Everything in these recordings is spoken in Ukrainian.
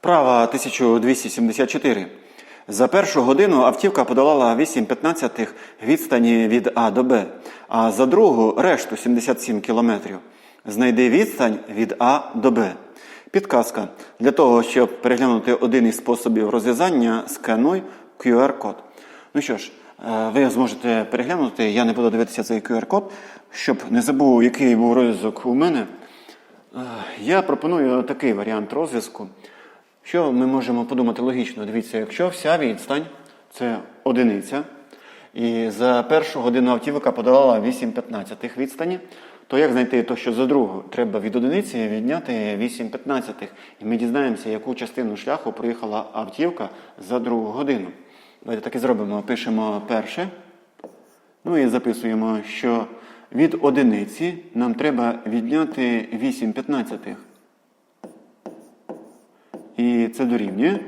Вправа 1274. За першу годину автівка подолала 8,15 відстані від А до Б, а за другу решту 77 кілометрів. Знайди відстань від А до Б. Підказка. Для того, щоб переглянути один із способів розв'язання, скануй QR-код. Ну що ж, е, ви зможете переглянути, я не буду дивитися цей QR-код, щоб не забув, який був розв'язок у мене. Е, Я пропоную такий варіант розв'язку. Що ми можемо подумати логічно? Дивіться, якщо вся відстань це одиниця, і за першу годину автівка подолала 8,15 відстані, то як знайти то, що за другу? Треба від одиниці відняти 8,15. І ми дізнаємося, яку частину шляху проїхала автівка за другу годину. Давайте так і зробимо. Пишемо перше. Ну і записуємо, що від одиниці нам треба відняти 8,15. І це дорівнює.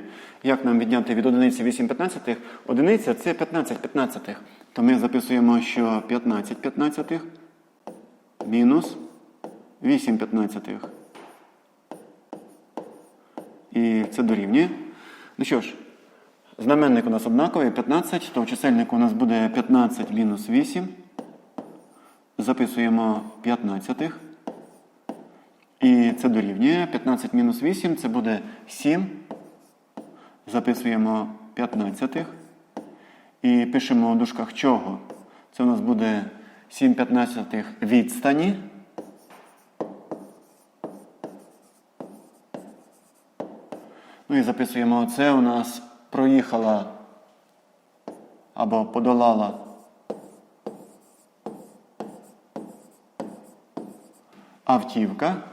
Як нам відняти від одиниці 8 15? Одиниця це 15 15. То ми записуємо, що 15 15 мінус 8 15. І це дорівнює. Ну що ж, знаменник у нас однаковий 15, то в чисельнику у нас буде 15 мінус 8. Записуємо 15. І це дорівнює. 15 мінус 8 це буде 7. Записуємо 15. І пишемо в дужках чого. Це у нас буде 7 15 відстані. Ну і записуємо це у нас проїхала або подолала автівка.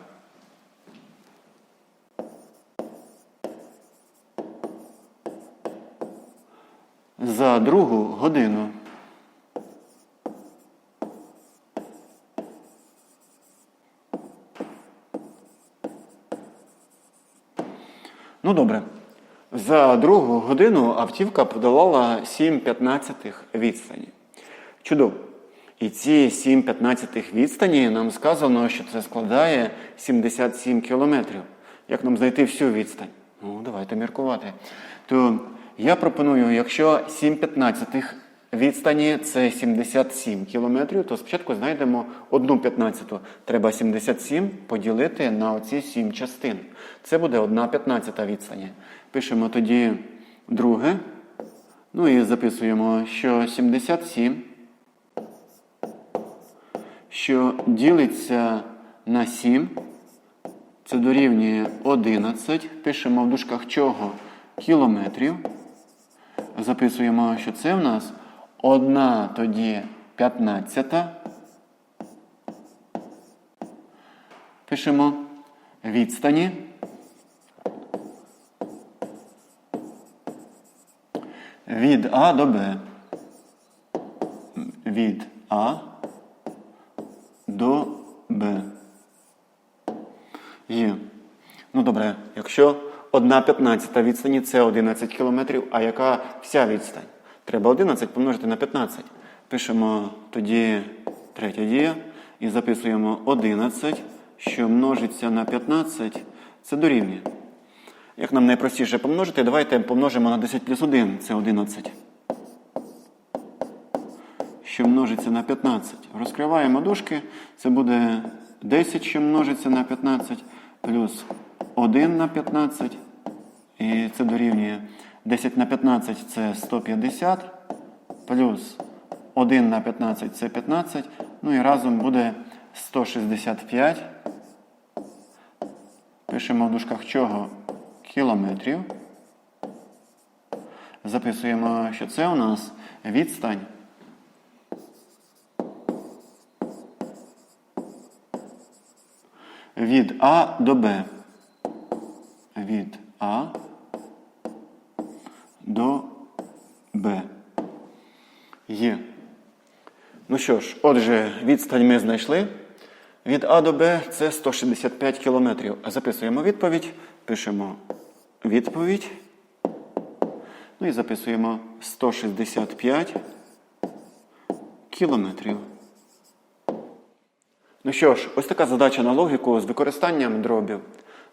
Другу годину. Ну добре. За другу годину автівка подолала 7,15 відстані. Чудово. І ці 7,15 відстані нам сказано, що це складає 77 кілометрів. Як нам знайти всю відстань? Ну, давайте міркувати. То я пропоную, якщо 7,15 відстані це 77 кілометрів, то спочатку знайдемо одну 15. Треба 77 поділити на оці 7 частин. Це буде 1 15 відстані. Пишемо тоді друге. Ну і записуємо, що 77 що ділиться на 7, це дорівнює 11. Пишемо в дужках чого кілометрів. Записуємо, що це в нас 1 тоді 15. Пишемо відстані. Від А до Б. Від А до Б. Є. Ну добре, якщо 1 15 відстані це 11 кілометрів, а яка вся відстань? Треба 11 помножити на 15. Пишемо тоді третя дія і записуємо 11, що множиться на 15, це дорівнює. Як нам найпростіше помножити, давайте помножимо на 10 плюс 1, це 11 що множиться на 15. Розкриваємо дужки. Це буде 10, що множиться на 15, плюс 1 на 15. І це дорівнює 10 на 15 це 150, плюс 1 на 15 це 15. Ну і разом буде 165. Пишемо в дужках чого? Кілометрів. Записуємо, що це у нас відстань. Від А до Б. Від А до Б. Є. Ну що ж, отже, відстань ми знайшли. Від А до Б це 165 кілометрів. Записуємо відповідь, пишемо відповідь. Ну і записуємо 165 кілометрів. Ну що ж, ось така задача на логіку з використанням дробів.